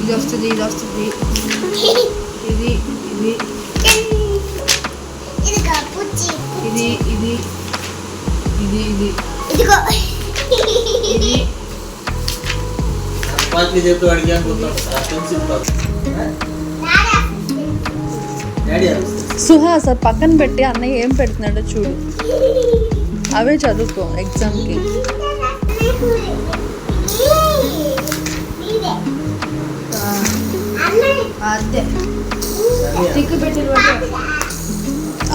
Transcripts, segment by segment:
ఇది వస్తుంది ఇది వస్తుంది ఇది ఇది ఇదిగో పుచ్చి ఇది ఇది ఇది ఇది ఇదిగో ఇది పార్టీ చెప్పి వాడికి అనుకుంటాం పెన్సిల్ డాడీ సుహాస్ పక్కన పెట్టి అన్నయ్య ఏం పెడుతున్నాడో చూడు. అవే చదువుకో ఎగ్జామ్కి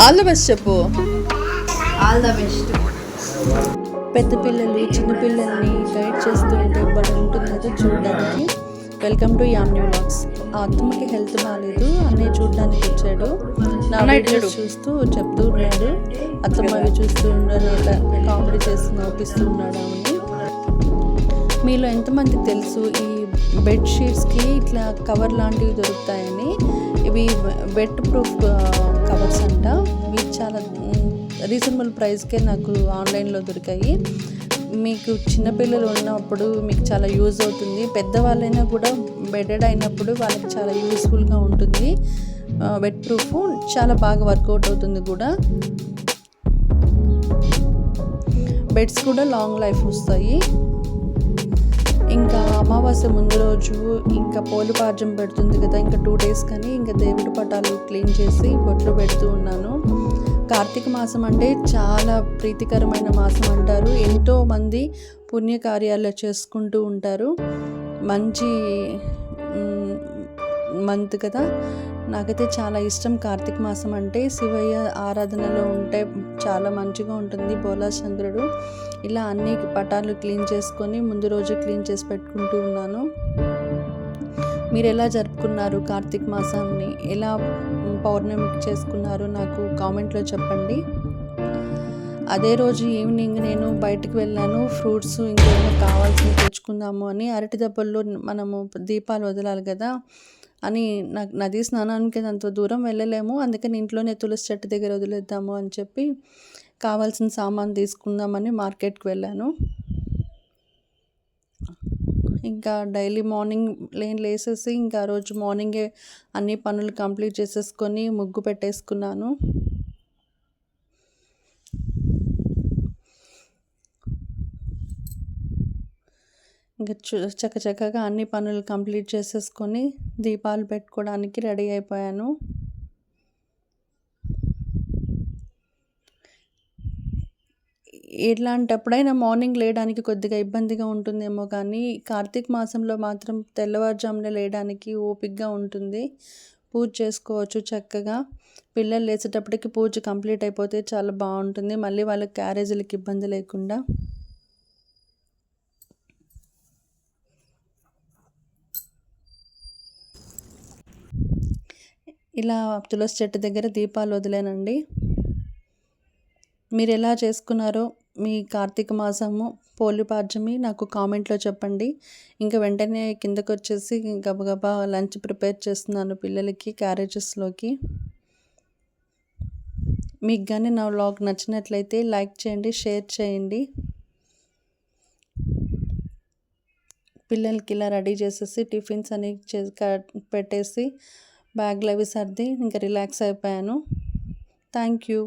ఆల్ ద బెస్ట్ చెప్పు. ఆల్ ద బెస్ట్ పెద్ద పిల్లలు చిన్న పిల్లల్ని గైడ్ చేస్తుంటే బడి ఉంటుంది కదా చూడడానికి వెల్కమ్ టు యామ్ న్యూ లాక్స్. ఆ అత్తమ్మకి హెల్త్ బాగాలేదు అన్నయ్య చూడడానికి వచ్చాడు. నా వీడియోస్ చూస్తూ చెప్తూ ఉన్నాడు. అత్తమ్మ అవి చూస్తూ ఉన్నాడు కామెడీ చేసి నవ్విస్తూ ఉన్నాడు ఆమెని. మీలో ఎంతమందికి తెలుసు ఈ బెడ్ షీట్స్కి ఇట్లా కవర్ లాంటివి దొరుకుతాయని? ఇవి బెడ్ ప్రూఫ్ కవర్స్ అంట. ఇవి చాలా రీజనబుల్ ప్రైస్కే నాకు ఆన్లైన్లో దొరికాయి. మీకు చిన్నపిల్లలు ఉన్నప్పుడు మీకు చాలా యూజ్ అవుతుంది. పెద్దవాళ్ళైనా కూడా బెడెడ్ అయినప్పుడు వాళ్ళకి చాలా యూస్ఫుల్గా ఉంటుంది. బెడ్ ప్రూఫ్ చాలా బాగా వర్కౌట్ అవుతుంది కూడా. బెడ్స్ కూడా లాంగ్ లైఫ్ వస్తాయి. ఇంకా అమావాస్య ముందు రోజు ఇంకా పోలిపార్జం పెడుతుంది కదా ఇంకా టూ డేస్ కానీ ఇంకా దేవుడి పటాలు క్లీన్ చేసి బొట్లు పెడుతూ ఉన్నాను. కార్తీక మాసం అంటే చాలా ప్రీతికరమైన మాసం అంటారు. ఎంతో మంది పుణ్యకార్యాలు చేసుకుంటూ ఉంటారు. మంచి మంత్ కదా. నాకైతే చాలా ఇష్టం కార్తీక మాసం అంటే. శివయ్య ఆరాధనలో ఉంటే చాలా మంచిగా ఉంటుంది బోలా చంద్రుడు ఇలా అన్ని పటాలు క్లీన్ చేసుకొని ముందు రోజు క్లీన్ చేసి పెట్టుకుంటూ ఉన్నాను. మీరు ఎలా జరుపుకున్నారు కార్తీక మాసాన్ని? ఎలా పౌర్ణమి చేసుకున్నారు నాకు కామెంట్లో చెప్పండి. అదే రోజు ఈవినింగ్ నేను బయటకు వెళ్ళాను. ఫ్రూట్స్ ఇంకేమైనా కావాల్సినవి తెచ్చుకుందాము అని అరటి దెబ్బల్లో మనము దీపాలు వదలాలి కదా అని నాకు నదీ స్నానానికి అంత దూరం వెళ్ళలేము. అందుకని ఇంట్లోనే తులసి చెట్టు దగ్గర వదిలేద్దాము అని చెప్పి కావాల్సిన సామాన్ తీసుకుందామని మార్కెట్కి వెళ్ళాను. ఇంకా డైలీ మార్నింగ్ లేని లేసేసి ఇంకా రోజు మార్నింగే అన్ని పనులు కంప్లీట్ చేసేసుకొని ముగ్గు పెట్టేసుకున్నాను. ఇంకా చు చక్కచక్కగా అన్ని పనులు కంప్లీట్ చేసేసుకొని దీపాలు పెట్టుకోవడానికి రెడీ అయిపోయాను. ఇట్లాంటప్పుడైనా మార్నింగ్ లేయడానికి కొద్దిగా ఇబ్బందిగా ఉంటుందేమో కానీ కార్తీక మాసంలో మాత్రం తెల్లవారుజామున లేయడానికి ఓపికగా ఉంటుంది. పూజ చేసుకోవచ్చు చక్కగా. పిల్లలు లేచేటప్పటికి పూజ కంప్లీట్ అయిపోతే చాలా బాగుంటుంది. మళ్ళీ వాళ్ళకి క్యారేజీలకి ఇబ్బంది లేకుండా. ఇలా తులసి చెట్టు దగ్గర దీపాలు వదిలేనండి. మీరు ఎలా చేసుకున్నారో మీ కార్తీక మాసము పోలిపాడ్యమి నాకు కామెంట్లో చెప్పండి. ఇంకా వెంటనే కిందకు వచ్చేసి గబగబా లంచ్ ప్రిపేర్ చేస్తున్నాను పిల్లలకి క్యారేజెస్లోకి. మీకు కానీ నా వ్లాగ్ నచ్చినట్లయితే లైక్ చేయండి షేర్ చేయండి. పిల్లలకి ఇలా రెడీ చేసేసి టిఫిన్స్ అని చే పెట్టేసి బ్యాగ్లు అవి సర్ది ఇంకా రిలాక్స్ అయిపోయాను. Thank you.